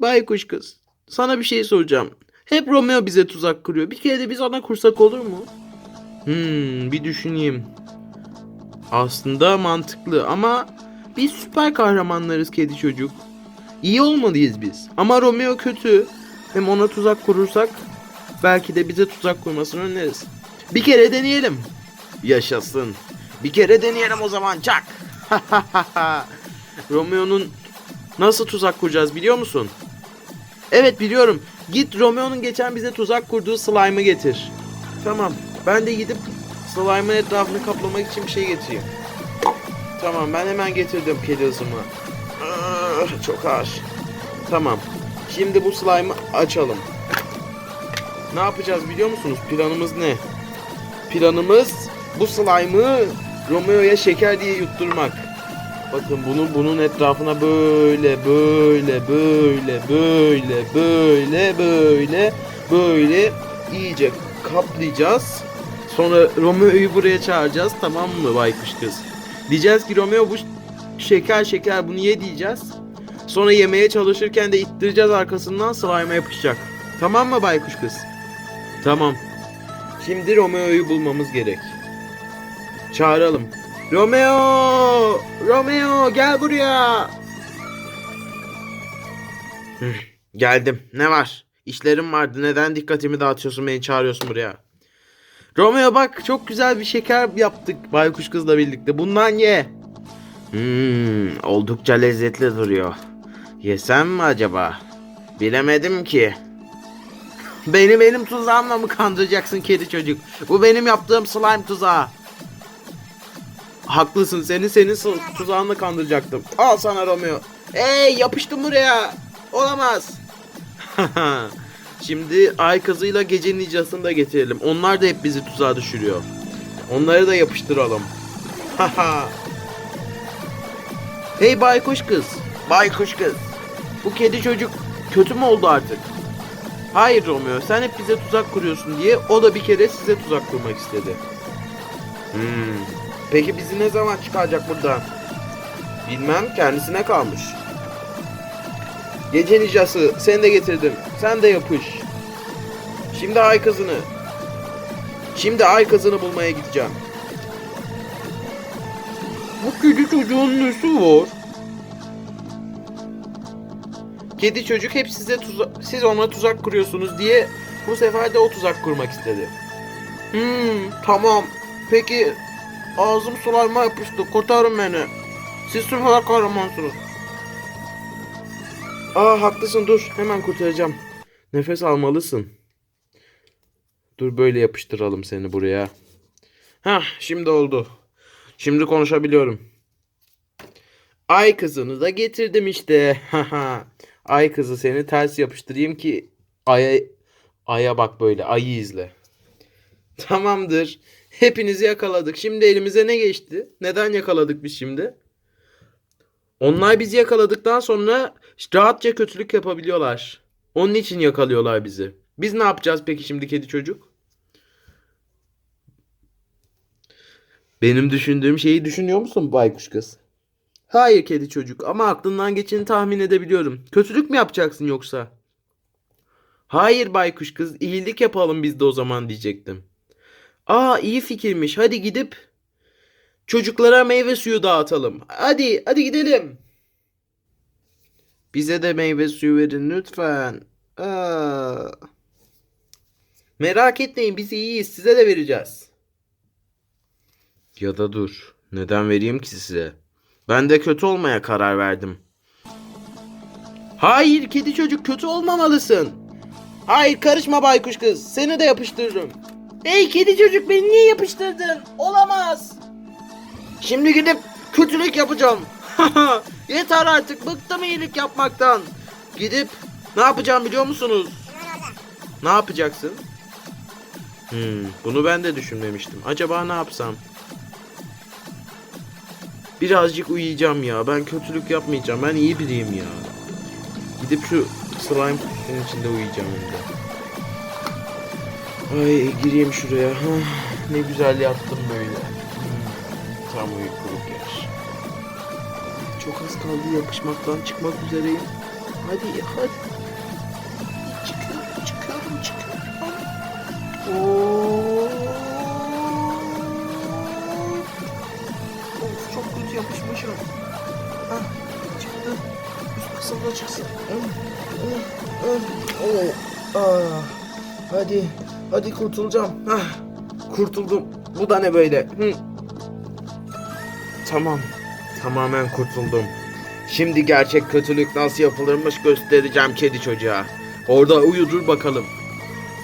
Baykuş kız. Sana bir şey soracağım. Hep Romeo bize tuzak kuruyor. Bir kere de biz ona kursak olur mu? Hmm, bir düşüneyim. Aslında mantıklı ama biz süper kahramanlarız kedi çocuk. İyi olmalıyız biz. Ama Romeo kötü. Hem ona tuzak kurursak belki de bize tuzak kurmasını öneriz. Bir kere deneyelim. Yaşasın. Bir kere deneyelim o zaman çak. Romeo'nun nasıl tuzak kuracağız biliyor musun? Evet biliyorum. Git Romeo'nun geçen bize tuzak kurduğu slime'ı getir. Tamam. Ben de gidip slime'ın etrafını kaplamak için bir şey getireyim. Tamam ben hemen getirdim kedi hızımı. Ah, Çok ağır. Tamam. Şimdi bu slime'ı açalım. Ne yapacağız biliyor musunuz? Planımız ne? Planımız bu slime'ı Romeo'ya şeker diye yutturmak. Bakın bunun bunun etrafına böyle böyle böyle böyle böyle böyle böyle iyice kaplayacağız. Sonra Romeo'yu buraya çağıracağız tamam mı baykuş kız? Diyeceğiz ki Romeo bu şeker şeker bunu ye diyeceğiz. Sonra yemeye çalışırken de ittireceğiz arkasından slime'a yapışacak. Tamam mı baykuş kız? Tamam. Şimdi Romeo'yu bulmamız gerek. Çağıralım. Romeo! Romeo gel buraya. Geldim. Ne var? İşlerim vardı. Neden dikkatimi dağıtıyorsun beni çağırıyorsun buraya? Romeo bak çok güzel bir şeker yaptık baykuş kızla birlikte. Bundan ye. Hmm, oldukça lezzetli duruyor. Yesem mi acaba? Bilemedim ki. Beni benim tuzağımla mı kandıracaksın kedi çocuk? Bu benim yaptığım slime tuzağı. Haklısın seni senin tuzağınla kandıracaktım. Al sana Romeo. Hey yapıştım buraya. Olamaz. Şimdi ay kızıyla gece nicasını da getirelim. Onlar da hep bizi tuzağa düşürüyor. Onları da yapıştıralım. hey baykuş kız. Baykuş kız. Bu kedi çocuk kötü mü oldu artık? Hayır Romeo sen hep bize tuzak kuruyorsun diye o da bir kere size tuzak kurmak istedi. Hmm. Peki bizi ne zaman çıkaracak buradan? Bilmem kendisine kalmış. Gece nicası seni de getirdim. Sen de yapış. Şimdi ay kızını. Şimdi ay kızını bulmaya gideceğim. Bu kedi çocuğun nesi var? Kedi çocuk hep size tuza- siz ona tuzak kuruyorsunuz diye bu sefer de o tuzak kurmak istedi. Hmm, tamam. Peki ağzım sularıma yapıştı. Kurtarın beni. Siz süper kahramansınız. Aa haklısın dur. Hemen kurtaracağım. Nefes almalısın. Dur böyle yapıştıralım seni buraya. Hah şimdi oldu. Şimdi konuşabiliyorum. Ay kızını da getirdim işte. Ay kızı seni ters yapıştırayım ki aya aya bak böyle ayı izle. Tamamdır. Hepinizi yakaladık. Şimdi elimize ne geçti? Neden yakaladık biz şimdi? Onlar bizi yakaladıktan sonra rahatça kötülük yapabiliyorlar. Onun için yakalıyorlar bizi. Biz ne yapacağız peki şimdi kedi çocuk? Benim düşündüğüm şeyi düşünüyor musun baykuş kız? Hayır kedi çocuk ama aklından geçeni tahmin edebiliyorum. Kötülük mü yapacaksın yoksa? Hayır baykuş kız iyilik yapalım biz de o zaman diyecektim. Aa iyi fikirmiş hadi gidip çocuklara meyve suyu dağıtalım. Hadi hadi gidelim. Bize de meyve suyu verin lütfen. Aa. Merak etmeyin biz iyiyiz size de vereceğiz. Ya da dur. Neden vereyim ki size? Ben de kötü olmaya karar verdim. Hayır kedi çocuk kötü olmamalısın. Hayır karışma baykuş kız. Seni de yapıştırırım. Ey kedi çocuk beni niye yapıştırdın? Olamaz. Şimdi gidip kötülük yapacağım. Yeter artık bıktım iyilik yapmaktan. Gidip ne yapacağım biliyor musunuz? Ne yapacaksın? Hmm, bunu ben de düşünmemiştim. Acaba ne yapsam? Birazcık uyuyacağım ya. Ben kötülük yapmayacağım. Ben iyi biriyim ya. Gidip şu slime kutusunun içinde uyuyacağım de. Ay gireyim şuraya. Ne güzel yattım böyle. Tam uykuluk yer. Çok az kaldı yapışmaktan çıkmak üzereyim. Hadi hadi. Çıkıyorum çıkıyorum çıkıyorum. Oo. Of çok kötü yapışmışım. Hah çıktı. Üst kısımda çıksın. Öh, öh. Oo. Ah. Hadi. Hadi kurtulacağım. Ah. Kurtuldum. Bu da ne böyle? Hı. Tamam. Tamamen kurtuldum. Şimdi gerçek kötülük nasıl yapılırmış göstereceğim kedi çocuğa. Orada uyu dur bakalım.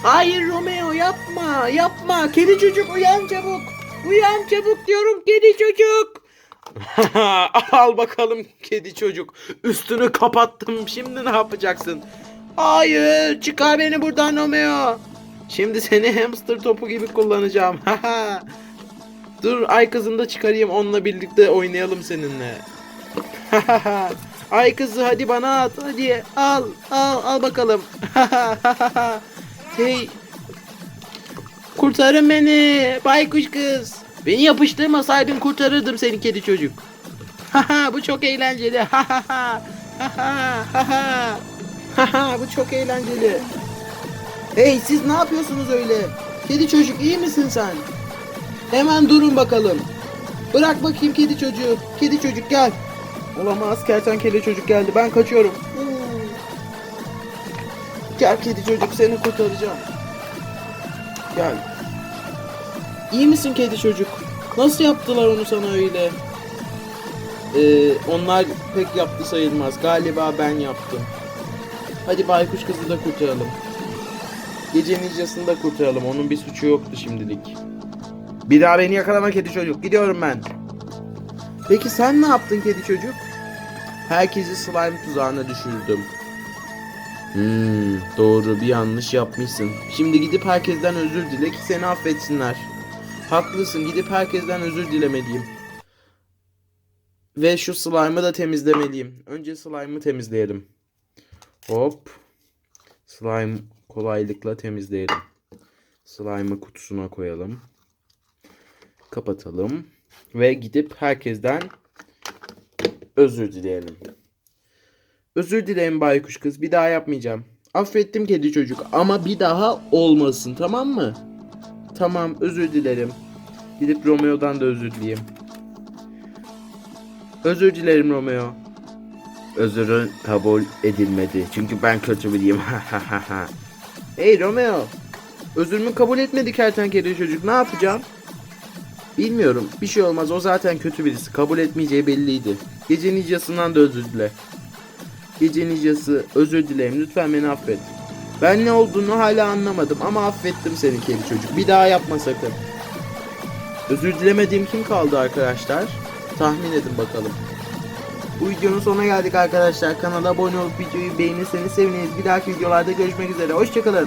Hayır Romeo yapma yapma. Kedi çocuk uyan çabuk. Uyan çabuk diyorum kedi çocuk. Al bakalım kedi çocuk. Üstünü kapattım. Şimdi ne yapacaksın? Hayır çıkar beni buradan Romeo. Şimdi seni hamster topu gibi kullanacağım. Dur ay kızını da çıkarayım onunla birlikte oynayalım seninle. ay kızı hadi bana at hadi al al al bakalım. hey kurtarın beni baykuş kız. Beni yapıştırmasaydın kurtarırdım seni kedi çocuk. bu çok eğlenceli. bu çok eğlenceli. Hey siz ne yapıyorsunuz öyle? Kedi çocuk iyi misin sen? Hemen durun bakalım. Bırak bakayım kedi çocuğu. Kedi çocuk gel. Olamaz kertenkele çocuk geldi. Ben kaçıyorum. Hmm. Gel kedi çocuk seni kurtaracağım. Gel. İyi misin kedi çocuk? Nasıl yaptılar onu sana öyle? Ee, onlar pek yaptı sayılmaz. Galiba ben yaptım. Hadi baykuş kızı da kurtaralım. Gece ninjasını da kurtaralım. Onun bir suçu yoktu şimdilik. Bir daha beni yakalama kedi çocuk. Gidiyorum ben. Peki sen ne yaptın kedi çocuk? Herkesi slime tuzağına düşürdüm. Hmm, doğru bir yanlış yapmışsın. Şimdi gidip herkesten özür dile ki seni affetsinler. Haklısın gidip herkesten özür dilemeliyim. Ve şu slime'ı da temizlemeliyim. Önce slime'ı temizleyelim. Hop. Slime kolaylıkla temizleyelim. Slime'ı kutusuna koyalım. Kapatalım. Ve gidip herkesten özür dileyelim. Özür dilerim baykuş kız. Bir daha yapmayacağım. Affettim kedi çocuk ama bir daha olmasın tamam mı? Tamam özür dilerim. Gidip Romeo'dan da özür dileyeyim. Özür dilerim Romeo. Özürün kabul edilmedi. Çünkü ben kötü biriyim. hey Romeo. Özürümü kabul etmedi kertenkele çocuk. Ne yapacağım? Bilmiyorum. Bir şey olmaz. O zaten kötü birisi. Kabul etmeyeceği belliydi. Gece nicasından da özür dile. Gece nicası özür dilerim. Lütfen beni affet. Ben ne olduğunu hala anlamadım ama affettim seni kedi çocuk. Bir daha yapma sakın. Özür dilemediğim kim kaldı arkadaşlar? Tahmin edin bakalım. Bu videonun sonuna geldik arkadaşlar. Kanala abone olup videoyu beğenirseniz seviniriz. Bir dahaki videolarda görüşmek üzere. Hoşçakalın.